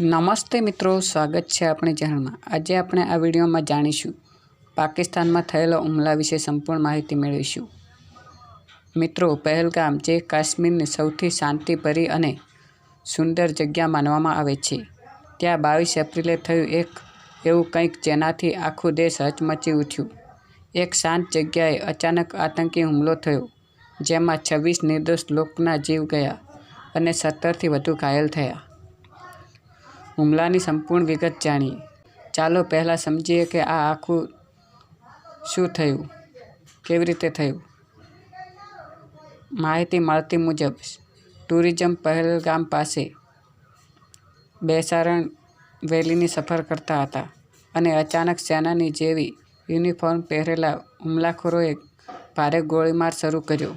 નમસ્તે મિત્રો, સ્વાગત છે આપણી ચેનલમાં. આજે આપણે આ વિડીયોમાં જાણીશું પાકિસ્તાનમાં થયેલા હુમલા વિશે સંપૂર્ણ માહિતી મેળવીશું. મિત્રો, પહેલગામ જે કાશ્મીરની સૌથી શાંતિભરી અને સુંદર જગ્યા માનવામાં આવે છે, ત્યાં બાવીસ એપ્રિલે થયું એક એવું કંઈક જેનાથી આખું દેશ હચમચી ઉઠ્યું. એક શાંત જગ્યાએ અચાનક આતંકી હુમલો થયો, જેમાં છવ્વીસ નિર્દોષ લોકોના જીવ ગયા અને સત્તરથી વધુ ઘાયલ થયા. હુમલાની સંપૂર્ણ વિગત જાણીએ. ચાલો પહેલાં સમજીએ કે આ આખું શું થયું? કેવી રીતે થયું? માહિતી મળતી મુજબ, ટુરિઝમ પહેલગામ પાસે બેસારણ વેલીની સફર કરતા હતા અને અચાનક સેનાની જેવી યુનિફોર્મ પહેરેલા હુમલાખોરોએ ભારે ગોળીમાર શરૂ કર્યો.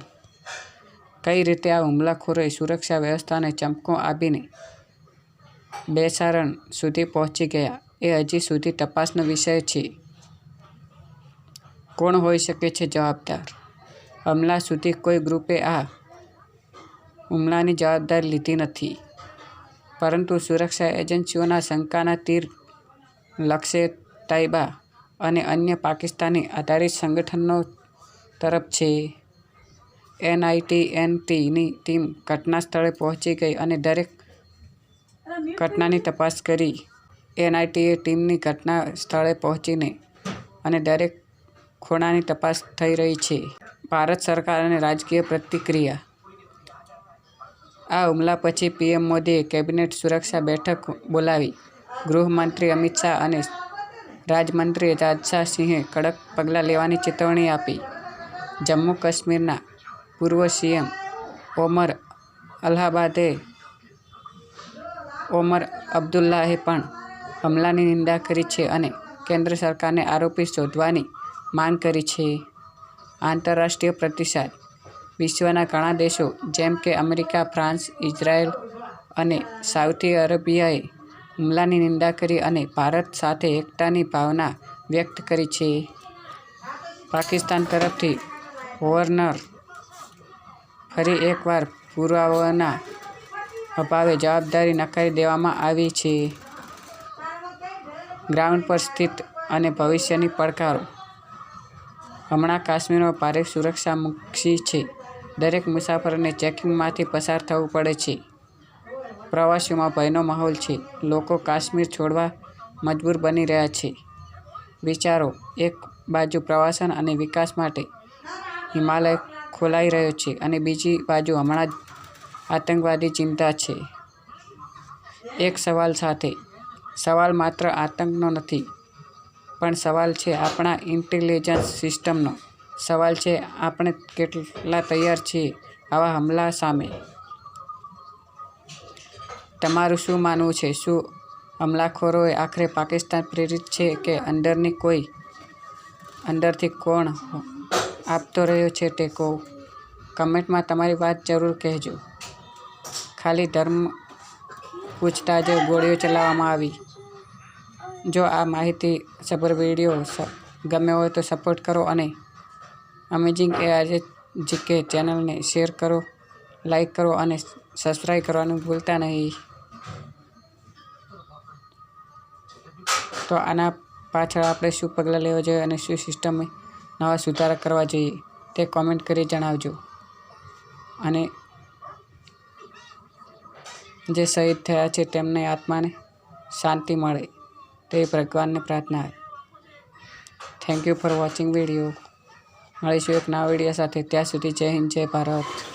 કઈ રીતે આ હુમલાખોરોએ સુરક્ષા વ્યવસ્થાને ચમકો આપીને બેસારણ સુધી પહોંચી ગયા. એ હજી સુધી તપાસનો વિષય છે. કોણ હોઈ શકે છે જવાબદાર? હમલા સુધી કોઈ ગ્રુપે આ હુમલાની જવાબદારી લીધી નથી. પરંતુ સુરક્ષા એજન્સીઓના શંકાના તીર લક્ષ્ય તાઇબા અને અન્ય પાકિસ્તાની આધારિત સંગઠનો તરફ છે. એનઆઈટીએનટીની ટીમ ઘટના સ્થળે પહોંચી ગઈ અને દરેક ઘટનાની તપાસ કરી. એનઆઈટીએ ટીમની ઘટના સ્થળે પહોંચીને અને દરેક ખૂણાની તપાસ થઈ રહી છે. ભારત સરકાર અને રાજકીય પ્રતિક્રિયા. આ હુમલા પછી પીએમ મોદીએ કેબિનેટ સુરક્ષા બેઠક બોલાવી. ગૃહમંત્રી અમિત શાહ અને રાજમંત્રી રાજશાહ સિંહે કડક પગલાં લેવાની ચેતવણી આપી. જમ્મુ કાશ્મીરના પૂર્વ સીએમ ઓમર અલ્હાબાદે ઓમર અબ્દુલ્લાહે પણ હમલાની નિંદા કરી છે અને કેન્દ્ર સરકારને આરોપી શોધવાની માંગ કરી છે. આંતરરાષ્ટ્રીય પ્રતિસાદ. વિશ્વના ઘણા દેશો, જેમ કે અમેરિકા, ફ્રાન્સ, ઇઝરાયલ અને સાઉદી અરેબિયાએ હુમલાની નિંદા કરી અને ભારત સાથે એકતાની ભાવના વ્યક્ત કરી છે. પાકિસ્તાન તરફથી ગવર્નર ફરી એકવાર પુરાવાના અભાવે જવાબદારી નકારી દેવામાં આવી છે. ગ્રાઉન્ડ પર સ્થિત અને ભવિષ્યની પડકારો. હમણાં કાશ્મીરમાં ભારે સુરક્ષા મૂકી છે. દરેક મુસાફરોને ચેકિંગમાંથી પસાર થવું પડે છે. પ્રવાસીઓમાં ભયનો માહોલ છે. લોકો કાશ્મીર છોડવા મજબૂર બની રહ્યા છે. વિચારો, એક બાજુ પ્રવાસન અને વિકાસ માટે હિમાલય ખોલાઈ રહ્યો છે અને બીજી બાજુ હમણાં જ આતંકવાદી ચિંતા છે. એક સવાલ સાથે. સવાલ માત્ર આતંકનો નથી, પણ સવાલ છે આપણા ઇન્ટેલિજન્સ સિસ્ટમનો. સવાલ છે આપણે કેટલા તૈયાર છીએ આવા હમલા સામે. તમારું શું માનવું છે? શું હમલાખોરોએ આખરે પાકિસ્તાન પ્રેરિત છે કે અંદરની કોઈ? અંદરથી કોણ આપતો રહ્યો છે ટેકો કમેન્ટમાં તમારી વાત જરૂર કહેજો. ખાલી ધર્મ પૂછતા જ ગોળીઓ ચલાવવામાં આવી. જો આ માહિતી સભર વીડિયો ગમે હોય તો સપોર્ટ કરો અને અમેઝિંગ એ આજે જીકે ચેનલને શેર કરો, લાઈક કરો અને સબસ્ક્રાઈબ કરવાનું ભૂલતા નહીં. તો આના પાછળ આપણે શું પગલાં લેવા જોઈએ અને શું સિસ્ટમ નવા સુધારા કરવા જોઈએ તે કોમેન્ટ કરી જણાવજો. અને જે શહીદ થયા છે તેમને આત્માને શાંતિ મળે તે ભગવાનને પ્રાર્થના thank you for watching video મળીશું એક નવા વીડિયો સાથે. ત્યાં સુધી જય હિન્દ, જય ભારત.